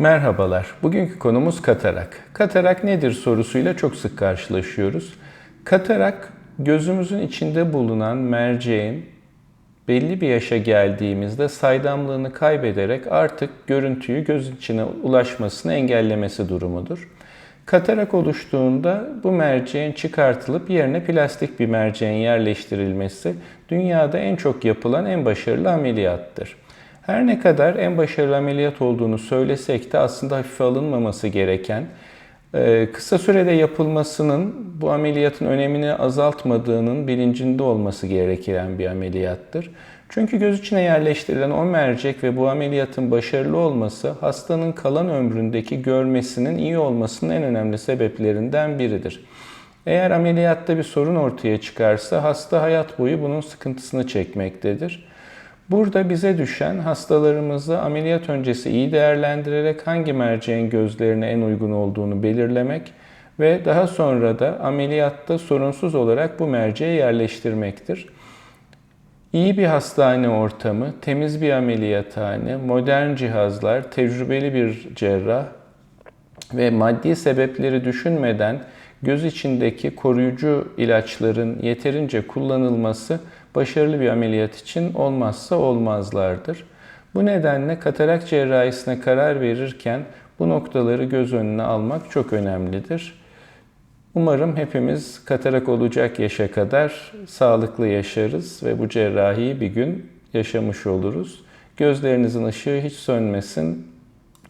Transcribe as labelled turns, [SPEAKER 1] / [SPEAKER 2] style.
[SPEAKER 1] Merhabalar. Bugünkü konumuz katarak. Katarak nedir sorusuyla çok sık karşılaşıyoruz. Katarak gözümüzün içinde bulunan merceğin belli bir yaşa geldiğimizde saydamlığını kaybederek artık görüntüyü göz içine ulaşmasını engellemesi durumudur. Katarak oluştuğunda bu merceğin çıkartılıp yerine plastik bir merceğin yerleştirilmesi dünyada en çok yapılan en başarılı ameliyattır. Her ne kadar en başarılı ameliyat olduğunu söylesek de aslında hafife alınmaması gereken, e, kısa sürede yapılmasının bu ameliyatın önemini azaltmadığının bilincinde olması gereken bir ameliyattır. Çünkü göz içine yerleştirilen o mercek ve bu ameliyatın başarılı olması hastanın kalan ömründeki görmesinin iyi olmasının en önemli sebeplerinden biridir. Eğer ameliyatta bir sorun ortaya çıkarsa hasta hayat boyu bunun sıkıntısını çekmektedir. Burada bize düşen hastalarımızı ameliyat öncesi iyi değerlendirerek hangi merceğin gözlerine en uygun olduğunu belirlemek ve daha sonra da ameliyatta sorunsuz olarak bu merceği yerleştirmektir. İyi bir hastane ortamı, temiz bir ameliyathane, modern cihazlar, tecrübeli bir cerrah ve maddi sebepleri düşünmeden göz içindeki koruyucu ilaçların yeterince kullanılması başarılı bir ameliyat için olmazsa olmazlardır. Bu nedenle katarak cerrahisine karar verirken bu noktaları göz önüne almak çok önemlidir. Umarım hepimiz katarak olacak yaşa kadar sağlıklı yaşarız ve bu cerrahiyi bir gün yaşamış oluruz. Gözlerinizin ışığı hiç sönmesin.